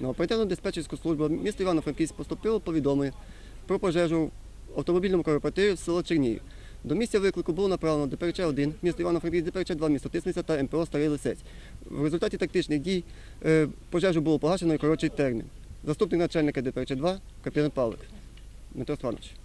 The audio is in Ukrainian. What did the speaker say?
На оперативну диспетчерську службу міста Івано-Франківськ поступило повідомлення про пожежу в автомобільному корпоративі в село Чернігів. До місця виклику було направлено ДПРЧ-1, місто Івано-Франківськ, ДПРЧ-2, місто Тисниця та МПО Старий Лисець. В результаті тактичних дій е, пожежу було погашено і коротший термін. Заступник начальника ДПРЧ-2 капітан Павлик Дмитро Степанович.